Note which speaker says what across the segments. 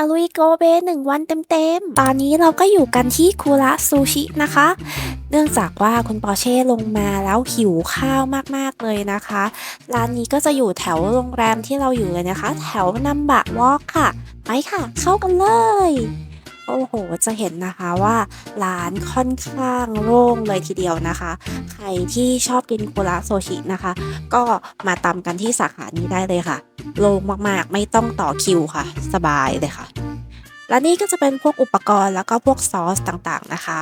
Speaker 1: ตะลุยโกเบหนึ่งวันเต็มๆ ตอนนี้เราก็อยู่กันที่คุระซูชินะคะ เนื่องจากว่าคุณปอเช่ลงมาแล้วหิวข้าวมากๆเลยนะคะ ร้านนี้ก็จะอยู่แถวโรงแรมที่เราอยู่เลยนะคะ แถวนัมบะวอล์กค่ะ ไปค่ะ เข้ากันเลย โอ้โห จะเห็นนะคะว่าร้านค่อนข้างโล่งเลยทีเดียวนะคะ ใครที่ชอบกินคุระโซชินะคะ ก็มาตำกันที่สาขานี้ได้เลยค่ะ โล่งมากๆ ไม่ต้องต่อคิวค่ะ สบายเลยค่ะ และนี่ก็จะเป็นพวกอุปกรณ์แล้วก็พวกซอสต่างๆนะคะ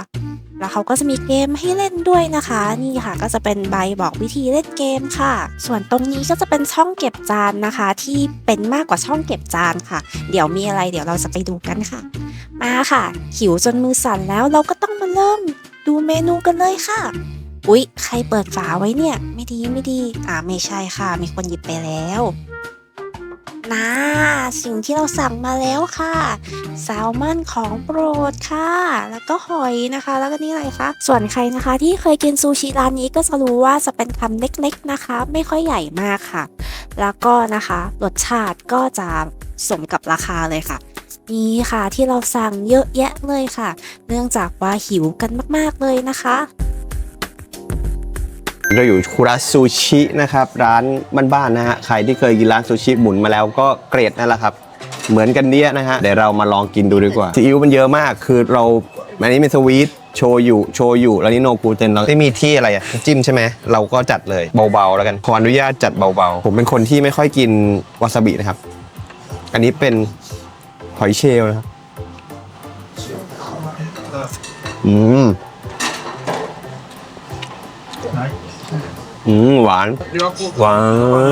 Speaker 1: แล้วเขาก็จะมีเกมให้เล่นด้วยนะคะ นี่ค่ะก็จะเป็นใบบอกวิธีเล่นเกมค่ะ ส่วนตรงนี้ก็จะเป็นช่องเก็บจานนะคะ ที่เป็นมากกว่าช่องเก็บจานค่ะ เดี๋ยวมีอะไรเดี๋ยวเราจะไปดูกันค่ะ มาค่ะ หิวจนมือสั่นแล้วเราก็ต้องมาเริ่ม ดูเมนูกันเลยค่ะ อุ๊ย ใครเปิดฝาไว้เนี่ย ไม่ดีไม่ดี อ่าไม่ใช่ค่ะ มีคนหยิบไปแล้วนะสิ่งที่เราสั่งมาแล้วค่ะแซลมอนของโปรดค่ะ แล้วก็หอยนะคะ แล้วก็นี่อะไรคะส่วนใครนะคะที่เคยกินซูชิร้านนี้ก็จะรู้ว่าจะเป็นคำเล็กๆนะคะ ไม่ค่อยใหญ่มากค่ะ แล้วก็นะคะรสชาติก็จะสมกับราคาเลยค่ะ นี่ค่ะ ที่เราสั่งเยอะแยะเลยค่ะ เนื่องจากว่าหิวกันมากๆเลยนะคะ
Speaker 2: เราอยู่คุระซูชินะครับร้านบ้านๆนะฮะใครที่เคยกินร้านซูชิหมุนมาแล้วก็เกรดนั่นแหละครับ เหมือนกันเนี้ยนะฮะเดี๋ยวเรามาลองกินดูดีกว่าซีอิ๊วมันเยอะมากคือเราอันนี้เป็นสวีทโชยุโชยุแล้วนี่โนกูเทนเราไม่มีที่อะไรอะจิ้มใช่ไหมเราก็จัดเลยเบาๆแล้วกันขออนุญาตจัดเบาๆ ผมเป็นคนที่ไม่ค่อยกินวาซาบินะครับ อันนี้เป็น หอยเชลล์นะครับอืมอืมหวาน หวา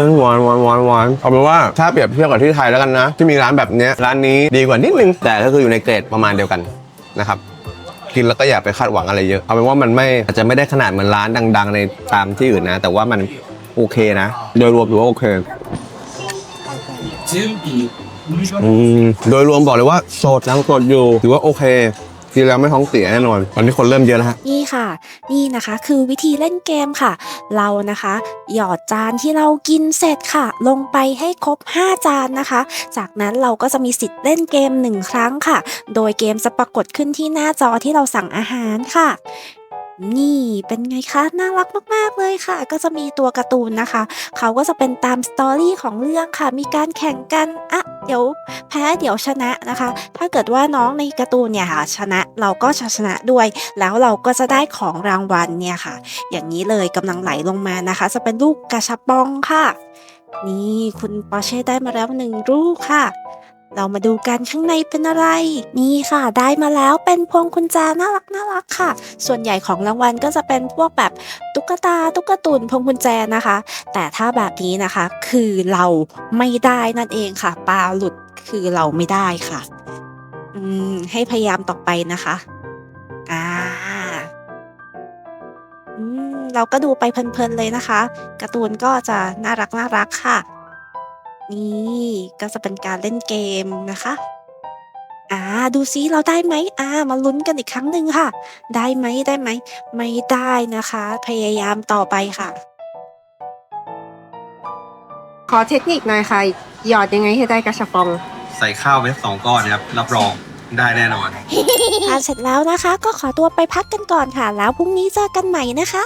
Speaker 2: นหวานหวานหวานหวานเอาเป็นว่าถ้าเปรียบเทียบกับที่ไทยแล้วกันนะ ที่มีร้านแบบเนี้ยร้านนี้ดีกว่านิดนึง แต่ก็คืออยู่ในเกรดประมาณเดียวกันนะครับ กินแล้วก็อย่าไปคาดหวังอะไรเยอะ เอาเป็นว่ามันไม่อาจจะไม่ได้ขนาดเหมือนร้านดัง ๆ ในตามที่อื่นนะ แต่ว่ามันโอเคนะ โดยรวมถือว่าโอเค อืมโดยรวมบอกเลยว่าสดยังสดอยู่ถือว่าโอเคกินแล้วไม่ท้องเสียแน่นอนตอนนี้คนเริ่มเยอะแล้วฮะ
Speaker 1: นี่ค่ะ นี่นะคะคือวิธีเล่นเกมค่ะ เรานะคะ หยอดจานที่เรากินเสร็จค่ะ ลงไปให้ครบ 5 จานนะคะ จากนั้นเราก็จะมีสิทธิ์เล่นเกม 1 ครั้งค่ะ โดยเกมจะปรากฏขึ้นที่หน้าจอที่เราสั่งอาหารค่ะ นี่เป็นไงคะ น่ารักมาก ๆ เลยค่ะ ก็จะมีตัวการ์ตูนนะคะ เขาก็จะเป็นตามสตอรี่ของเรื่องค่ะ มีการแข่งกันอะเดี๋ยวแพ้เดี๋ยวชนะนะคะ ถ้าเกิดว่าน้องในการ์ตูนเนี่ยค่ะ ชนะเราก็จะชนะด้วย แล้วเราก็จะได้ของรางวัลเนี่ยค่ะ อย่างนี้เลยกำลังไหลลงมานะคะ จะเป็นลูกกระชับปองค่ะ นี่คุณปอเช่ได้มาแล้วหนึ่งลูกค่ะ เรามาดูกันข้างในเป็นอะไร นี่ค่ะ ได้มาแล้วเป็นพวงกุญแจน่ารักน่ารักค่ะ ส่วนใหญ่ของรางวัลก็จะเป็นพวกแบบตุ๊กตาตุ๊กตุนพวงกุญแจนะคะ แต่ถ้าแบบนี้นะคะ คือเราไม่ได้นั่นเองค่ะปลาหลุดคือเราไม่ได้ค่ะ อืมให้พยายามต่อไปนะคะอ่าอืมเราก็ดูไปเพลินๆเลยนะคะการ์ตูนก็จะน่ารักน่ารักค่ะ นี่ก็จะเป็นการเล่นเกมนะคะ อ่า ดูซิเราได้ไหมอ่า มาลุ้นกันอีกครั้งหนึ่งค่ะ ได้ไหมได้ไหม ไม่ได้นะคะ พยายามต่อไปค่ะ
Speaker 3: ขอเทคนิคหน่อยค่ะ หยอดยังไงให้ได้กระชับปอง
Speaker 2: ใส่ข้าวไปสองก้อนนะครับ รับรองได้แน่นอน
Speaker 1: ทานเสร็จแล้วนะคะ ก็ขอตัวไปพักกันก่อนค่ะ แล้วพรุ่งนี้เจอกันใหม่นะคะ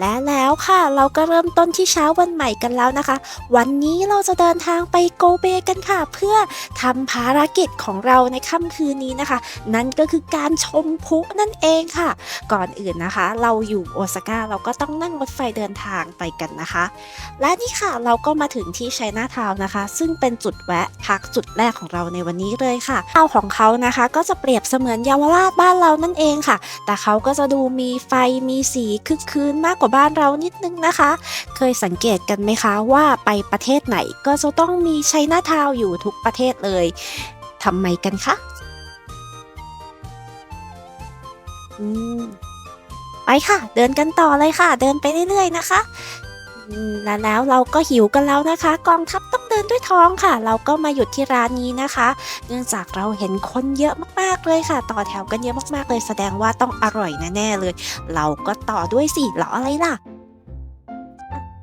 Speaker 1: และแล้วค่ะเราก็เริ่มต้นที่เช้าวันใหม่กันแล้วนะคะ วันนี้เราจะเดินทางไปโกเบกันค่ะ เพื่อทำภารกิจของเราในค่ำคืนนี้นะคะ นั่นก็คือการชมพุนั่นเองค่ะ ก่อนอื่นนะคะ เราอยู่โอซาก้าเราก็ต้องนั่งรถไฟเดินทางไปกันนะคะ และนี่ค่ะเราก็มาถึงที่ไชน่าทาวน์นะคะ ซึ่งเป็นจุดแวะพักจุดแรกของเราในวันนี้เลยค่ะเทาของเขานะคะก็จะเปรียบเสมือนเยาวราชบ้านเรานั่นเองค่ะ แต่เขาก็จะดูมีไฟมีสีคึกคืนมากกว่าบ้านเรานิดนึงนะคะ เคยสังเกตกันไหมคะว่าไปประเทศไหนก็จะต้องมีไชน่าทาวอยู่ทุกประเทศเลยทำไมกันคะอืมไปค่ะ เดินกันต่อเลยค่ะ เดินไปเรื่อยๆนะคะ และแล้วเราก็หิวกันแล้วนะคะ กองทัพต้องเดินด้วยท้องค่ะ เราก็มาหยุดที่ร้านนี้นะคะ เนื่องจากเราเห็นคนเยอะมากๆเลยค่ะ ต่อแถวกันเยอะมากๆเลย แสดงว่าต้องอร่อยแน่ๆเลย เราก็ต่อด้วยสิรออะไรล่ะ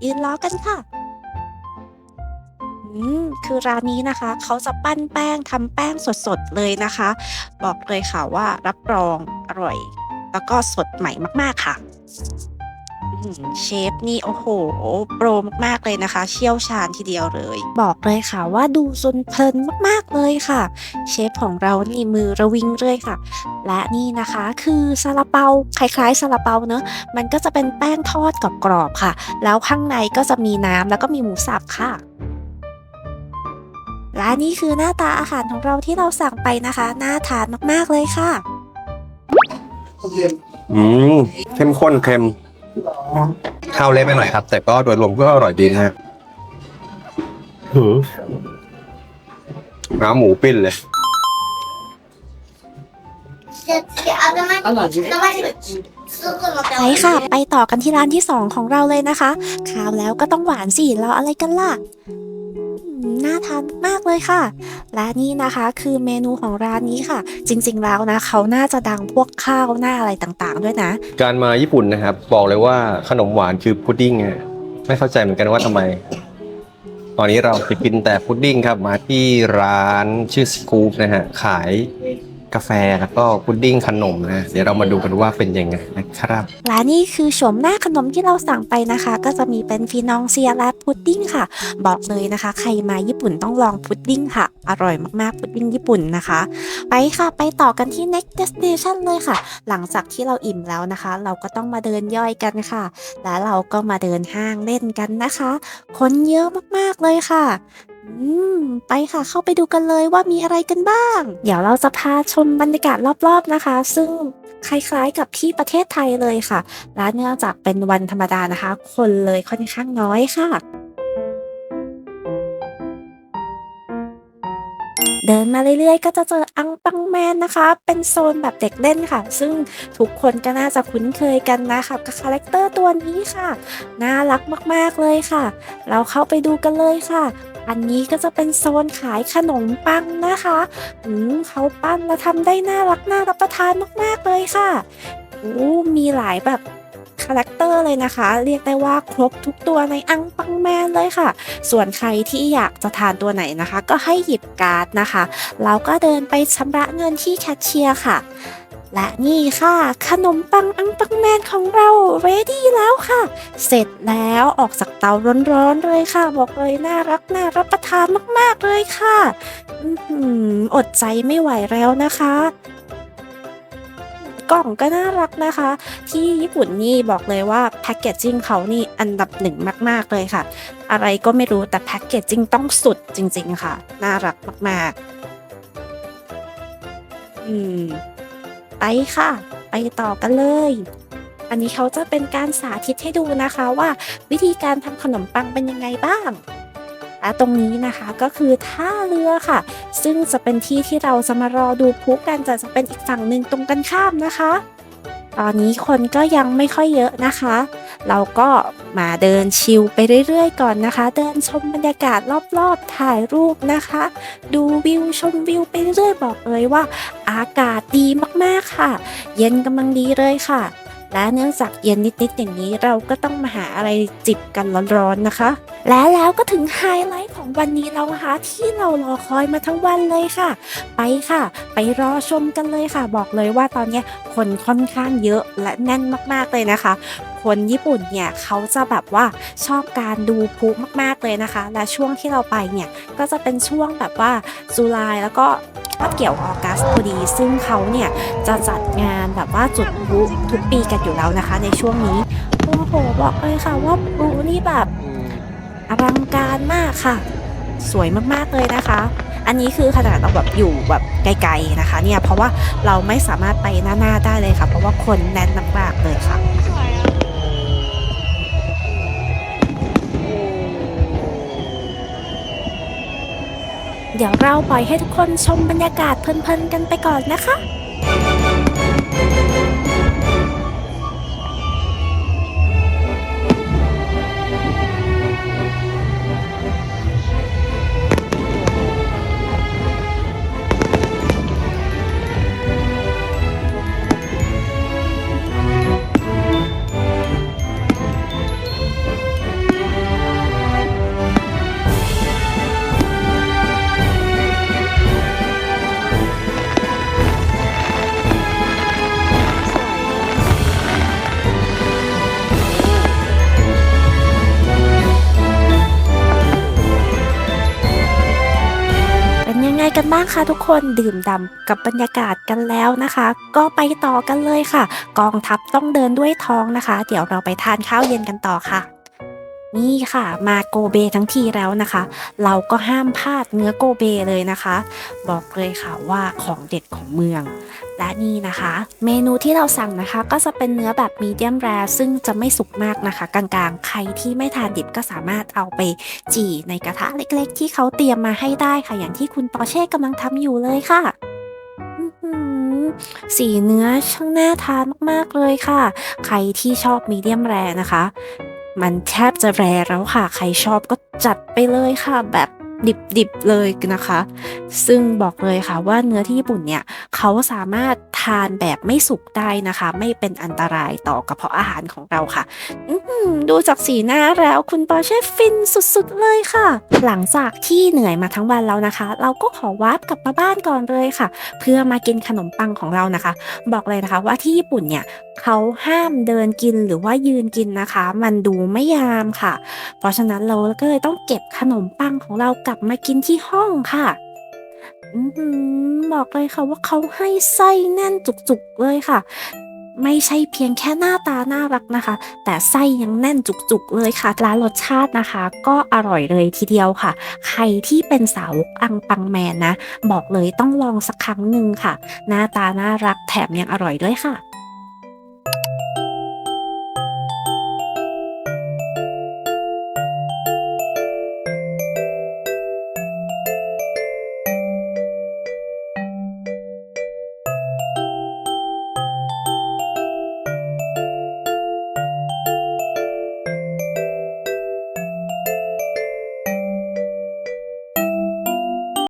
Speaker 1: ยืนรอกันค่ะอืมคือร้านนี้นะคะ เขาจะปั้นแป้งทำแป้งสดๆเลยนะคะ บอกเลยค่ะว่ารับรองอร่อย แล้วก็สดใหม่มากๆค่ะ เชฟนี่โอ้โห โปรมากๆเลยนะคะ เชี่ยวชาญทีเดียวเลย บอกเลยค่ะว่าดูจนเพลินมากๆเลยค่ะ เชฟของเรานี่มือระวิงเลยค่ะ และนี่นะคะคือซาลาเปาคล้ายๆซาลาเปาเนอะมันก็จะเป็นแป้งทอดกรอบๆค่ะ แล้วข้างในก็จะมีน้ำแล้วก็มีหมูสับค่ะและนี่คือหน้าตาอาหารของเราที่เราสั่งไปนะคะ น่าทานมากๆเลยค่ะ
Speaker 2: อืมเข้มข้นเค็ม ข้าวเละไปหน่อยครับ แต่ก็โดยรวมก็อร่อยดีนะฮะหือน้ำหมูปิ้นเลย
Speaker 1: ไปค่ะ ไปต่อกันที่ร้านที่ 2 ของเราเลยนะคะข่าวแล้วก็ต้องหวานสิรออะไรกันล่ะอืม น่าทานมากเลยค่ะ และนี่นะคะคือเมนูของร้านนี้ค่ะ จริง ๆ แล้วนะเขาน่าจะดังพวกข้าวหน้าอะไรต่างๆ ด้วยนะ
Speaker 2: การมาญี่ปุ่นนะครับ บอกเลยว่าขนมหวานคือพุดดิ้งไม่เข้าใจเหมือนกันว่าทำไม ตอนนี้เราไปกินแต่พุดดิ้งครับมาที่ร้านชื่อสกู๊ปนะฮะขาย กาแฟแล้วก็พุดดิ้งขนมนะเดี๋ยวเรามาดูกันว่าเป็นยังไงนะครับ
Speaker 1: และนี่คือโฉมหน้าขนมที่เราสั่งไปนะคะ ก็จะมีเป็นฟีนองเซียและพุดดิ้งค่ะ บอกเลยนะคะ ใครมาญี่ปุ่นต้องลองพุดดิ้งค่ะ อร่อยมากๆพุดดิ้งญี่ปุ่นนะคะ ไปค่ะไปต่อกันที่ next destination เลยค่ะ หลังจากที่เราอิ่มแล้วนะคะ เราก็ต้องมาเดินย่อยกันค่ะ และเราก็มาเดินห้างเล่นกันนะคะ คนเยอะมากๆเลยค่ะ อืม ไปค่ะเข้าไปดูกันเลยว่ามีอะไรกันบ้าง เดี๋ยวเราจะพาชมบรรยากาศรอบๆนะคะ ซึ่งคล้ายๆกับที่ประเทศไทยเลยค่ะและเนื่องจากเป็นวันธรรมดานะคะ คนเลยค่อนข้างน้อยค่ะ เดินมาเรื่อยๆ ก็จะเจออังปังแมนนะคะ เป็นโซนแบบเด็กเล่นค่ะ ซึ่งทุกคนก็น่าจะคุ้นเคยกันนะคะกับคาแรคเตอร์ตัวนี้ค่ะ น่ารักมากๆเลยค่ะ เราเข้าไปดูกันเลยค่ะ อันนี้ก็จะเป็นโซนขายขนมปังนะคะอืมเขาปั้นและทำได้น่ารักน่ารับประทานมากๆเลยค่ะโอ้มีหลายแบบคาแรคเตอร์เลยนะคะ เรียกได้ว่าครบทุกตัวในอังปังแมนเลยค่ะ ส่วนใครที่อยากจะทานตัวไหนนะคะ ก็ให้หยิบการ์ดนะคะ แล้วก็เดินไปชำระเงินที่แคชเชียร์ค่ะ และนี่ค่ะ ขนมปังอังปังแมนของเราเรดี้แล้วค่ะ เสร็จแล้วออกจากเตาร้อนๆเลยค่ะ บอกเลยน่ารักน่ารับประทานมากๆเลยค่ะอื้อหืออดใจไม่ไหวแล้วนะคะกล่องก็น่ารักนะคะ ที่ญี่ปุ่นนี่บอกเลยว่าแพคเกจจิ้งเขานี่อันดับหนึ่งมาก ๆ เลยค่ะ อะไรก็ไม่รู้แต่แพคเกจจิ้งต้องสุดจริง ๆ ค่ะ น่ารักมาก ๆ อืม ไปค่ะ ไปต่อกันเลย อันนี้เขาจะเป็นการสาธิตให้ดูนะคะว่าวิธีการทำขนมปังเป็นยังไงบ้างและตรงนี้นะคะก็คือท่าเรือค่ะ ซึ่งจะเป็นที่ที่เราจะมารอดูพุกันจะจะเป็นอีกฝั่งหนึ่งตรงกันข้ามนะคะ ตอนนี้คนก็ยังไม่ค่อยเยอะนะคะ เราก็มาเดินชิลไปเรื่อยๆก่อนนะคะ เดินชมบรรยากาศรอบๆ ถ่ายรูปนะคะ ดูวิวชมวิวไปเรื่อยๆบอกเลยว่า อากาศดีมากๆค่ะ เย็นกำลังดีเลยค่ะ และเนื่องจากเย็นนิดๆอย่างนี้เราก็ต้องมาหาอะไรจิบกันร้อนๆนะคะ และแล้วก็ถึงไฮไลท์ วันนี้แล้วนะคะที่เรารอคอยมาทั้งวันเลยค่ะ ไปค่ะ ไปรอชมกันเลยค่ะ บอกเลยว่าตอนเนี้ยคนค่อนข้างเยอะและแน่นมากๆเลยนะคะคนญี่ปุ่นเนี่ยเขาจะแบบว่าชอบการดูพลุมากๆเลยนะคะ และช่วงที่เราไปเนี่ยก็จะเป็นช่วงแบบว่าจุลายแล้วก็คาบเกี่ยวออกัสพอดี ซึ่งเขาเนี่ยจะจัดงานแบบว่าจุดพลุทุกปีกันอยู่แล้วนะคะ ในช่วงนี้โอ้โหบอกเลยค่ะว่าพลุนี่แบบอลังการมากค่ะ สวยมากๆเลยนะคะ อันนี้คือขนาดเราแบบอยู่แบบไกลๆนะคะ เนี่ยเพราะว่าเราไม่สามารถไปหน้าๆได้เลยค่ะ เพราะว่าคนแน่นมากๆเลยค่ะเดี๋ยวเราปล่อยให้ทุกคนชมบรรยากาศเพลินๆกันไปก่อนนะคะ บ้างคะทุกคนดื่มด่ำกับบรรยากาศกันแล้วนะคะ ก็ไปต่อกันเลยค่ะ กองทัพต้องเดินด้วยท้องนะคะ เดี๋ยวเราไปทานข้าวเย็นกันต่อค่ะ นี่ค่ะมาโกเบทั้งทีแล้วนะคะ เราก็ห้ามพลาดเนื้อโกเบเลยนะคะ บอกเลยค่ะว่าของเด็ดของเมือง และนี่นะคะ เมนูที่เราสั่งนะคะ ก็จะเป็นเนื้อแบบมีเดียมแรซึ่งจะไม่สุกมากนะคะ กลางๆ ใครที่ไม่ทานดิบก็สามารถเอาไปจี่ในกระทะเล็กๆ ที่เขาเตรียมมาให้ได้ค่ะอย่างที่คุณปอเช่กำลังทำอยู่เลยค่ะสีเนื้อช่างน่าทานมาก ๆ เลยค่ะ ใครที่ชอบมีเดียมแรนะคะ มันแทบจะแรแล้วค่ะ ใครชอบก็จัดไปเลยค่ะแบบ ดิบๆเลยนะคะ ซึ่งบอกเลยค่ะว่าเนื้อที่ญี่ปุ่นเนี่ยเขาสามารถทานแบบไม่สุกได้นะคะ ไม่เป็นอันตรายต่อกระเพาะอาหารของเราค่ะดูจากสีหน้าแล้วคุณปอเช่ฟินสุดๆเลยค่ะ หลังจากที่เหนื่อยมาทั้งวันแล้วนะคะ เราก็ขอวาร์ปกลับมาบ้านก่อนเลยค่ะ เพื่อมากินขนมปังของเรานะคะ บอกเลยนะคะว่าที่ญี่ปุ่นเนี่ยเขาห้ามเดินกินหรือว่ายืนกินนะคะ มันดูไม่ยามค่ะ เพราะฉะนั้นเราก็เลยต้องเก็บขนมปังของเรากลับมากินที่ห้องค่ะอือบอกเลยค่ะว่าเขาให้ไส้แน่นจุกๆเลยค่ะ ไม่ใช่เพียงแค่หน้าตาน่ารักนะคะ แต่ไส้ยังแน่นจุกๆเลยค่ะและรสชาตินะคะ ก็อร่อยเลยทีเดียวค่ะ ใครที่เป็นสาวกอังปังแมนนะ บอกเลยต้องลองสักครั้งหนึ่งค่ะ หน้าตาน่ารักแถมยังอร่อยด้วยค่ะ